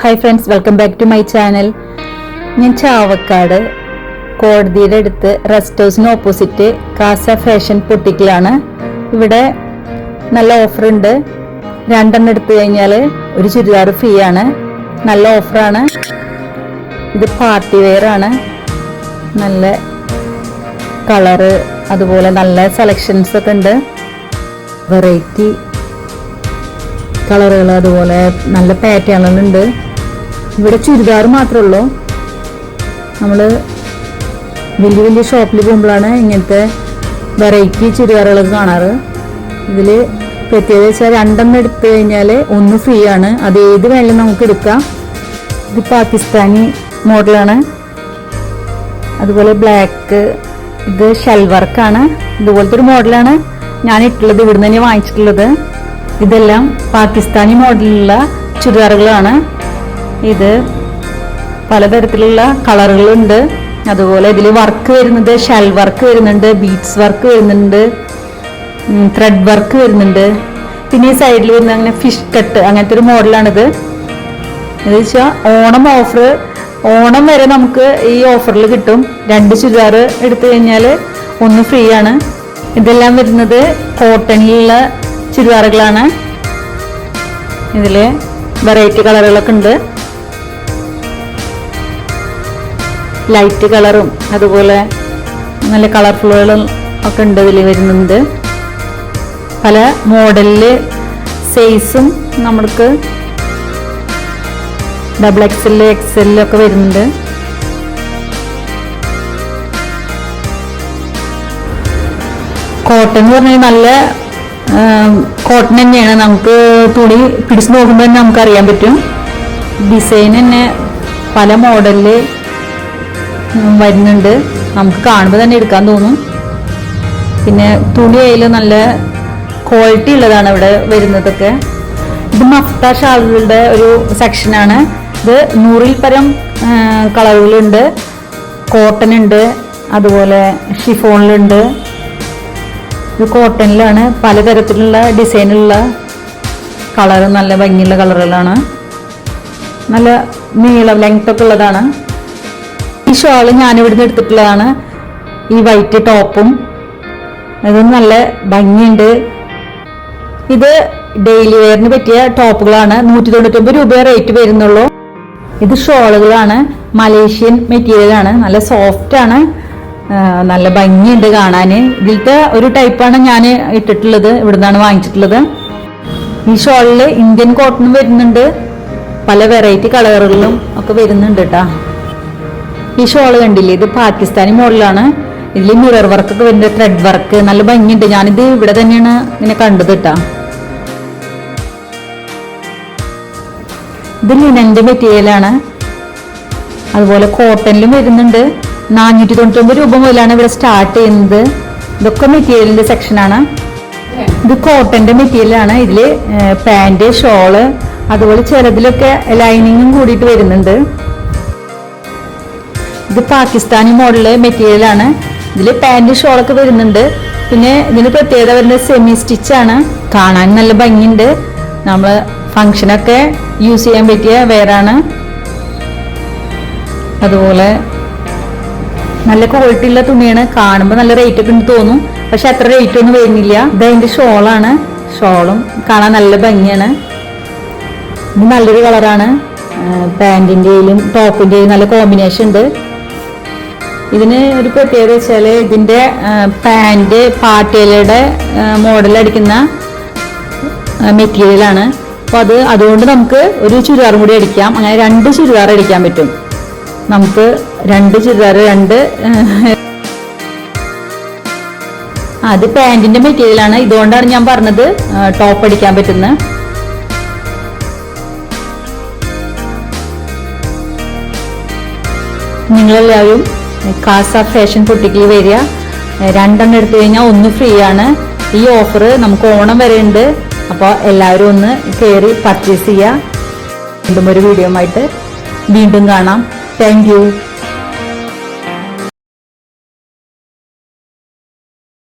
Hi friends welcome back to my channel ഞാൻ ചാവക്കാട് കോടതിയുടെ അടുത്ത് റെസ്റ്റ് ഹൗസിന് ഓപ്പോസിറ്റ് കാസ ഫാഷൻ പൊട്ടിക്കലാണ് ഇവിടെ നല്ല ഓഫർ ഉണ്ട്. രണ്ടെണ്ണം എടുത്തു കഴിഞ്ഞാൽ ഒരു ചുരിദാർ ഫ്രീ ആണ്. നല്ല ഓഫറാണ് ഇത് പാർട്ടി വെയർ ആണ്. നല്ല കളറ് അതുപോലെ നല്ല സെലക്ഷൻസ് ഒക്കെ ഉണ്ട്. വെറൈറ്റി കളറുകൾ അതുപോലെ നല്ല പാറ്റേണുകളുണ്ട്. ഇവിടെ ചുരിദാർ മാത്രമേ ഉള്ളൂ നമ്മൾ വലിയ വലിയ ഷോപ്പിൽ പോകുമ്പോഴാണ് ഇങ്ങനത്തെ വെറൈറ്റി ചുരിദാറുകളൊക്കെ കാണാറ്. ഇതിൽ പ്രത്യേകത വെച്ചാൽ രണ്ടെണ്ണം എടുത്തു കഴിഞ്ഞാൽ ഒന്ന് ഫ്രീ ആണ്. അത് ഏത് വേണമെങ്കിലും നമുക്ക് എടുക്കാം. ഇത് പാകിസ്ഥാനി മോഡലാണ്. അതുപോലെ ബ്ലാക്ക് ഇത് ഷെൽവർക്കാണ് ഇതുപോലത്തെ ഒരു മോഡലാണ് ഞാൻ ഇട്ടുള്ളത് ഇവിടുന്ന് തന്നെ വാങ്ങിച്ചിട്ടുള്ളത്. ഇതെല്ലാം പാകിസ്ഥാനി മോഡലിലുള്ള ചുരിദാറുകളാണ്. ഇത് പലതരത്തിലുള്ള കളറുകളുണ്ട്. അതുപോലെ ഇതിൽ വർക്ക് വരുന്നത് ഷെൽ വർക്ക് വരുന്നുണ്ട് ബീഡ്സ് വർക്ക് വരുന്നുണ്ട് ത്രെഡ് വർക്ക് വരുന്നുണ്ട്. പിന്നെ ഈ സൈഡിൽ വരുന്ന അങ്ങനെ ഫിഷ് കട്ട് അങ്ങനത്തെ ഒരു മോഡലാണിത്. എന്ന് വെച്ചാൽ ഓണം ഓഫർ ഓണം വരെ നമുക്ക് ഈ ഓഫറിൽ കിട്ടും. രണ്ട് ചുരിദാർ എടുത്തു കഴിഞ്ഞാൽ ഒന്ന് ഫ്രീ ആണ്. ഇതെല്ലാം വരുന്നത് കോട്ടണിലുള്ള ചുരിദാറുകളാണ്. ഇതിൽ വെറൈറ്റി കളറുകളൊക്കെ ഉണ്ട്. ലൈറ്റ് കളറും അതുപോലെ നല്ല കളർഫുള്ളുകളും ഒക്കെ ഉണ്ട് ഇതിൽ വരുന്നുണ്ട്. പല മോഡലിൽ സൈസും നമ്മൾക്ക് ഡബിൾ എക്സൽ എക്സെല്ലൊക്കെ വരുന്നുണ്ട്. കോട്ടൺ എന്ന് പറഞ്ഞാൽ നല്ല കോട്ടൺ തന്നെയാണ്. നമുക്ക് തുണി പിടിച്ച് നോക്കുമ്പോൾ തന്നെ നമുക്ക് അറിയാൻ പറ്റും. ഡിസൈൻ തന്നെ പല മോഡലിൽ വരുന്നുണ്ട്. നമുക്ക് കാണുമ്പോൾ തന്നെ എടുക്കാൻ തോന്നും. പിന്നെ തുണി അതിൽ നല്ല ക്വാളിറ്റി ഉള്ളതാണ് ഇവിടെ വരുന്നതൊക്കെ. ഇത് മഫ്ത ഷാളുകളുടെ ഒരു സെക്ഷനാണ് ഇത് നൂറിൽ പരം കളറുകളുണ്ട് കോട്ടൺ ഉണ്ട്. അതുപോലെ ഷിഫോണിലുണ്ട് ഇത് കോട്ടണിലാണ് പലതരത്തിലുള്ള ഡിസൈനുള്ള കളർ നല്ല ഭംഗിയുള്ള കളറുകളാണ് നല്ല നീളം ലെങ്ത് ഒക്കെ ഉള്ളതാണ്. ഈ ഷോൾ ഞാനിവിടുന്ന് എടുത്തിട്ടുള്ളതാണ്. ഈ വൈറ്റ് ടോപ്പും അത് നല്ല ഭംഗിയുണ്ട്. ഇത് ഡെയിലി വെയറിന് പറ്റിയ ടോപ്പുകളാണ് നൂറ്റി തൊണ്ണൂറ്റൊമ്പത് രൂപ റേറ്റ് വരുന്നുള്ളൂ. ഇത് ഷോളുകളാണ് മലേഷ്യൻ മെറ്റീരിയൽ ആണ്. നല്ല സോഫ്റ്റ് ആണ്. നല്ല ഭംഗിയുണ്ട് കാണാൻ ഇതിലത്തെ ഒരു ടൈപ്പാണ് ഞാൻ ഇട്ടിട്ടുള്ളത് ഇവിടുന്നാണ് വാങ്ങിച്ചിട്ടുള്ളത്. ഈ ഷോളിൽ ഇന്ത്യൻ കോട്ടൺ വരുന്നുണ്ട്. പല വെറൈറ്റി കളറുകളിലും ഒക്കെ വരുന്നുണ്ട് കേട്ടാ ഈ ഷോൾ കണ്ടില്ലേ? ഇത് പാകിസ്ഥാനി മോഡലാണ്. ഇതിൽ മിറർ വർക്ക് ഒക്കെ വരുന്നുണ്ട് ത്രെഡ് വർക്ക് നല്ല ഭംഗിയുണ്ട്. ഞാനിത് ഇവിടെ തന്നെയാണ് ഇങ്ങനെ കണ്ടത് കേട്ടാ ഇത് ലിനന്റെ മെറ്റീരിയലാണ് അതുപോലെ കോട്ടണിലും വരുന്നുണ്ട്. നാനൂറ്റി തൊണ്ണൂറ്റൊമ്പത് രൂപ മുതലാണ് ഇവിടെ സ്റ്റാർട്ട് ചെയ്യുന്നത്. ഇതൊക്കെ മെറ്റീരിയലിന്റെ സെക്ഷനാണ് ഇത് കോട്ടന്റെ മെറ്റീരിയലാണ് ഇതിൽ പാന്റ് ഷോൾ അതുപോലെ ചിലതിലൊക്കെ ലൈനിങ്ങും കൂടിയിട്ട് വരുന്നുണ്ട്. ഇത് പാകിസ്ഥാനി മോഡൽ മെറ്റീരിയലാണ് ഇതിൽ പാന്റ് ഷോളൊക്കെ വരുന്നുണ്ട്. പിന്നെ ഇതിന് പ്രത്യേകത വരുന്നത് സെമി സ്റ്റിച്ച് ആണ്. കാണാൻ നല്ല ഭംഗിയുണ്ട്. നമ്മൾ ഫങ്ഷനൊക്കെ യൂസ് ചെയ്യാൻ പറ്റിയ വേറാണ് അതുപോലെ നല്ല ക്വാളിറ്റി ഉള്ള തുണിയാണ്. കാണുമ്പോൾ നല്ല റേറ്റ് ഒക്കെ ഉണ്ട് തോന്നും. പക്ഷെ അത്ര റേറ്റ് ഒന്നും വരുന്നില്ല. ഇത് ഷോളാണ് ഷോളും കാണാൻ നല്ല ഭംഗിയാണ്. ഇത് നല്ലൊരു കളറാണ് പാന്റിന്റെയിലും ടോപ്പിന്റെയും നല്ല കോമ്പിനേഷൻ ഉണ്ട്. ഇതിന് ഒരു പ്രത്യേകത വെച്ചാൽ ഇതിന്റെ പാന്റ് പാട്ടേലയുടെ മോഡൽ അടിക്കുന്ന മെറ്റീരിയലാണ് അപ്പോൾ അത് അതുകൊണ്ട് നമുക്ക് ഒരു ചുരിദാറും കൂടി അടിക്കാം. അങ്ങനെ രണ്ട് ചുരിദാർ അടിക്കാൻ പറ്റും. നമുക്ക് രണ്ട് ചുരിദാർ രണ്ട് അത് പാന്റിന്റെ മെറ്റീരിയലാണ് ഇതുകൊണ്ടാണ് ഞാൻ പറഞ്ഞത് ടോപ്പ് അടിക്കാൻ പറ്റുന്നത് നിങ്ങളെല്ലാവരും കാസ ഫാഷൻ പൊട്ടിക്കൽ വരിക. രണ്ടെണ്ണം എടുത്തു കഴിഞ്ഞാൽ ഒന്ന് ഫ്രീ ആണ്. ഈ ഓഫർ നമുക്ക് ഓണം വരെ ഉണ്ട്. അപ്പോൾ എല്ലാവരും ഒന്ന് കയറി പർച്ചേസ് ചെയ്യുക. വീണ്ടും ഒരു വീഡിയോ ആയിട്ട് വീണ്ടും കാണാം. Thank you.